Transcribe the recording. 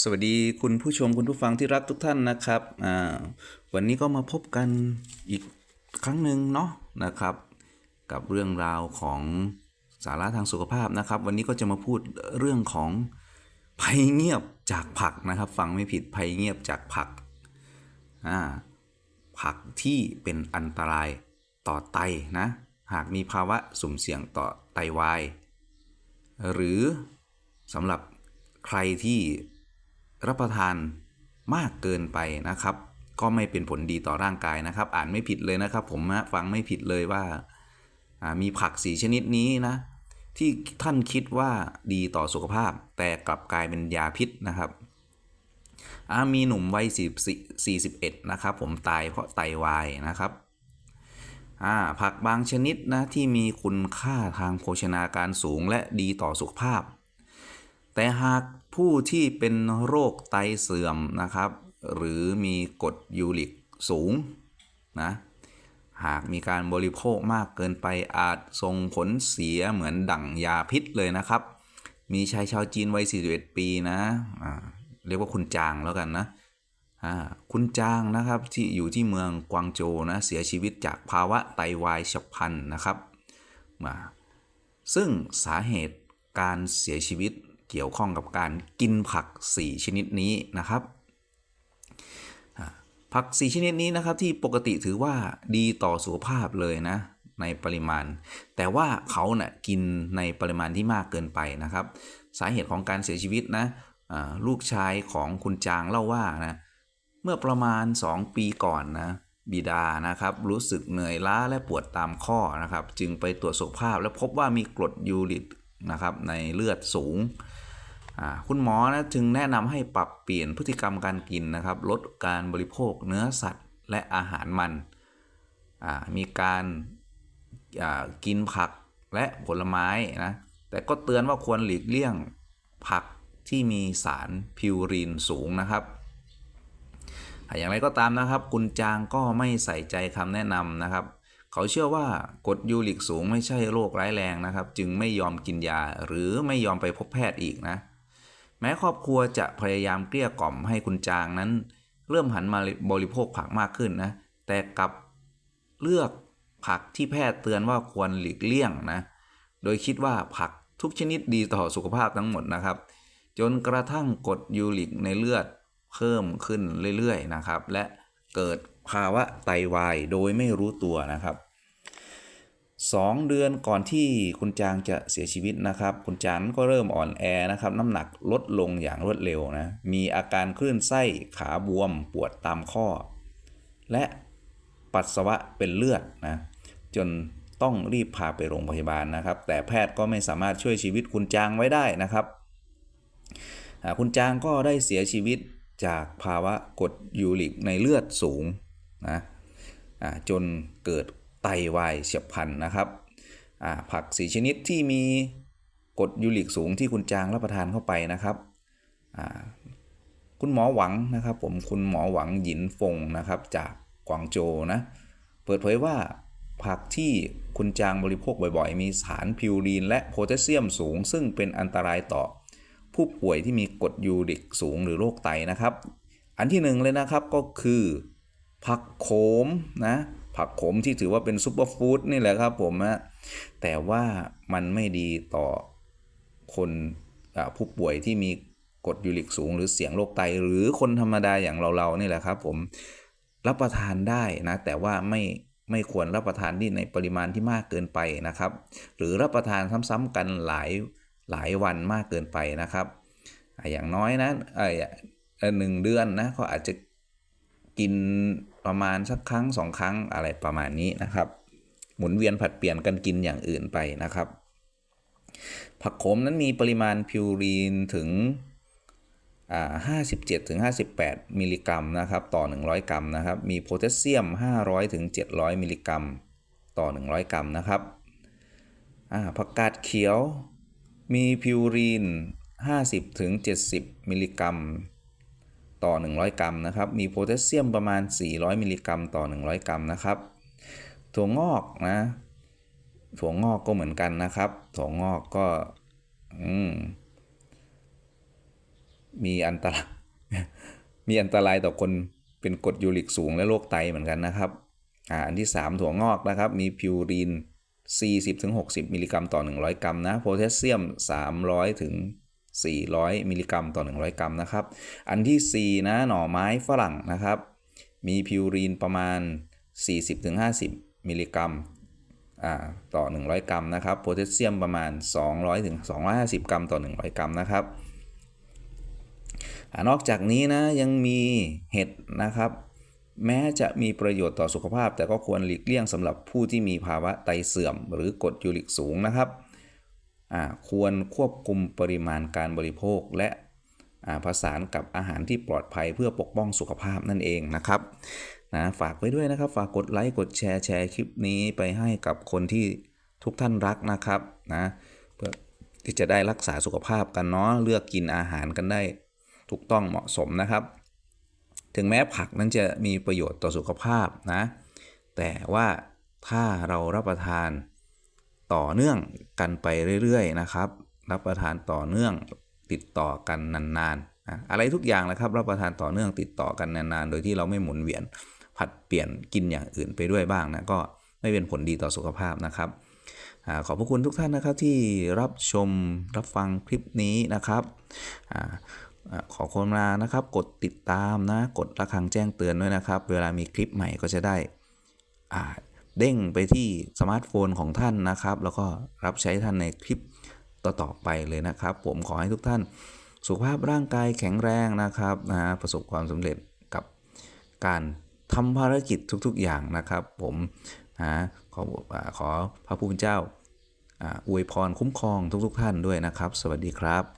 สวัสดีคุณผู้ชมคุณผู้ฟังที่รักทุกท่านนะครับวันนี้ก็มาพบกันอีกครั้งหนึ่งเนาะนะครับ กับเรื่องราวของสาระทางสุขภาพนะครับ วันนี้ก็จะมาพูดเรื่องของภัยเงียบจากผักนะครับ ฟังไม่ผิดภัยเงียบจากผักผักที่เป็นอันตรายต่อไตนะ หากมีภาวะสุ่มเสี่ยงต่อไตวาย หรือสำหรับใครที่ รับประทานมากเกินไปนะครับ ก็ไม่เป็นผลดีต่อร่างกายนะครับ อ่านไม่ผิดเลยนะครับ ผมนะฟังไม่ผิดเลยว่าามีผักสีชนิดนี้นะ ที่ท่านคิดว่าดีต่อสุขภาพ แต่กลับกลายเป็นยาพิษนะครับมีหนุ่มวัย41นะครับ ผมตายเพราะไตวายนะครับผักบางชนิดนะที่มีคุณค่าทางโภชนาการสูงและดีต่อสุขภาพ แต่หากผู้ที่เป็นโรคไตเสื่อมนะครับ หรือมีกรดยูริกสูงนะหากมีการบริโภคมากเกินไปอาจส่งผลเสียเหมือนดั่งยาพิษเลยนะครับ มีชายชาวจีนวัย 41 ปีนะอ่าเรียกว่าคุณจางแล้วกันนะคุณจางนะครับที่อยู่ที่เมืองกวางโจนะเสียชีวิตจากภาวะไตวายฉับพลันนะครับมาซึ่งสาเหตุการเสียชีวิต เกี่ยวข้องกับการกินผัก 4 ชนิดนี้นะครับผัก 4 ชนิดนี้นะครับที่ปกติถือว่าดีต่อสุขภาพเลยนะในปริมาณ แต่ว่าเขาเนะ่ยกินในปริมาณที่มากเกินไปนะครับ สาเหตุของการเสียชีวิตนะลูกชายของคุณจางเล่าว่านะเมื่อประมาณ 2 ปีก่อนนะบิดานะครับรู้สึกเหนื่อยล้าและปวดตามข้อนะครับ จึงไปตรวจสุขภาพและพบว่ามีกรดยูริก นะครับในเลือดสูง คุณหมอนะจึงแนะนำให้ปรับเปลี่ยนพฤติกรรมการกินนะครับ ลดการบริโภคเนื้อสัตว์และอาหารมันมีการกินผักและผลไม้นะแต่ก็เตือนว่าควรหลีกเลี่ยงผักที่มีสารพิวรีนสูงนะครับ อย่างไรก็ตามนะครับ คุณจางก็ไม่ใส่ใจคำแนะนำนะครับ เขาเชื่อว่ากรดยูริกสูงไม่ใช่โรคร้ายแรงนะครับ จึงไม่ยอมกินยาหรือไม่ยอมไปพบแพทย์อีกนะ แม้ครอบครัวจะพยายามเกลี้ยกล่อมให้คุณจางนั้น เริ่มหันมาบริโภคผักมากขึ้นนะ แต่กลับเลือกผักที่แพทย์เตือนว่าควรหลีกเลี่ยงนะ โดยคิดว่าผักทุกชนิดดีต่อสุขภาพทั้งหมดนะครับ จนกระทั่งกรดยูริกในเลือดเพิ่มขึ้นเรื่อยๆนะครับ และเกิดภาวะไตวายโดยไม่รู้ตัวนะครับ สองเดือนก่อนที่คุณจางจะเสียชีวิตนะครับ คุณจางก็เริ่มอ่อนแอนะครับ น้ำหนักลดลงอย่างรวดเร็วนะ มีอาการคลื่นไส้ขาบวมปวดตามข้อ และปัสสาวะเป็นเลือดนะ จนต้องรีบพาไปโรงพยาบาลนะครับ แต่แพทย์ก็ไม่สามารถช่วยชีวิตคุณจางไว้ได้นะครับ คุณจางก็ได้เสียชีวิตจากภาวะกรดยูริกในเลือดสูงนะจนเกิด วายเฉียบพลันนะครับผักสีชนิดที่มีกรดยูริกสูงที่คุณจางรับประทานเข้าไปนะครับคุณหมอหวังนะครับ ผมคุณหมอหวังหยินฟงนะครับจากกวางโจนะเปิดเผยว่าผักที่คุณจางบริโภคบ่อยๆ มีสารพิวรีนและโพแทสเซียมสูง ซึ่งเป็นอันตรายต่อ ผู้ป่วยที่มีกรดยูริกสูงหรือโรคไตนะครับ อันที่หนึ่งเลยนะครับก็คือ ผักโขมนะ ผักโขมที่ถือว่าเป็นซูเปอร์ฟู้ดนี่แหละครับผมนะแต่ว่ามันไม่ดีต่อคนอผู้ป่วยที่มีกรดยูริกสูง หรือเสี่ยงโรคไต หรือคนธรรมดาอย่างเราๆนี่แหละครับผมรับประทานได้นะแต่ว่าไม่ไม่ควรรับประทานที่ในปริมาณที่มากเกินไปนะครับ หรือรับประทานซ้ำๆกันหลายหลายวันมากเกินไปนะครับ อย่างน้อยนะเออเอ่อหนึ่งเดือนนะก็อาจจะ กินประมาณสักครั้งสองครั้งอะไรประมาณนี้นะครับ หมุนเวียนผัดเปลี่ยนกันกินอย่างอื่นไปนะครับ ผักขมนั้นมีปริมาณพิวรีนถึงอ่า57ถึง58 มิลลิกรัมนะครับต่อ 100 กรัมนะครับ มีโพแทสเซียม 500ถึง700 มิลลิกรัมต่อ 100 กรัมนะครับผักกาดเขียวมีพิวรีน 50ถึง70 มิลลิกรัม ต่อ 100 กรัมนะครับ มีโพแทสเซียมประมาณ 400 มิลลิกรัมต่อ 100 กรัมนะครับ ถั่วงอกนะ ถั่วงอกก็เหมือนกันนะครับ ถั่วงอกก็มมีอันตราย มีอันตรายต่อคนเป็นกรดยูริกสูงและโรคไตเหมือนกันนะครับ อ่า อันที่ 3 ถั่วงอกนะครับ มีพิวรีน40-60 มิลลิกรัมต่อ 100 กรัมนะ โพแทสเซียม 300ถึง 400 มิลลิกรัมต่อ 100 กรัมนะครับ อันทีสี่ 4 นะ หน่อไม้ฝรั่งนะครับ มีพิวรีนประมาณ 40-50 มิลลิกรัมอ่าต่อ 100 กรัมนะครับ โพแทสเซียมประมาณ 200ถึง250 กรัมต่อ 100 กรัมนะครับอนอกจากนี้นะยังมีเห็ดนะครับแม้จะมีประโยชน์ต่อสุขภาพ แต่ก็ควรหลีกเลี่ยงสำหรับผู้ที่มีภาวะไตเสื่อม หรือกรดยูริกสูงนะครับ ควรควบคุมปริมาณการบริโภคและผสานกับอาหารที่ปลอดภัยเพื่อปกป้องสุขภาพนั่นเองนะครับนะฝากไว้ด้วยนะครับฝากกดไลค์กดแชร์แชร์คลิปนี้ไปให้กับคนที่ทุกท่านรักนะครับนะเพื่อที่จะได้รักษาสุขภาพกันเนาะเลือกกินอาหารกันได้ถูกต้องเหมาะสมนะครับ ถึงแม้ผักนั้นจะมีประโยชน์ต่อสุขภาพนะแต่ว่าถ้าเรารับประทาน ต่อเนื่องกันไปเรื่อยๆนะครับ รับประทานต่อเนื่องติดต่อกันนานๆ อะไรทุกอย่างนะครับ รับประทานต่อเนื่องติดต่อกันนานๆ โดยที่เราไม่หมุนเวียนผัดเปลี่ยนกินอย่างอื่นไปด้วยบ้างนะก็ไม่เป็นผลดีต่อสุขภาพนะครับอขอบพระคุณทุกท่านนะครับที่รับชมรับฟังคลิปนี้นะครับอขอความานะครับ กดติดตามนะ กดระฆังแจ้งเตือนด้วยนะครับ เวลามีคลิปใหม่ก็จะได้อ่า เด้งไปที่สมาร์ทโฟนของท่านนะครับ แล้วก็รับใช้ท่านในคลิปต่อๆไปเลยนะครับ ผมขอให้ทุกท่าน สุขภาพร่างกายแข็งแรงนะครับนะประสบความสำเร็จกับการทำภารกิจทุกๆอย่างนะครับ ผมนะขอขอพระผู้เป็นเจ้าอวยพรคุ้มครองทุกๆท่านด้วยนะครับ สวัสดีครับ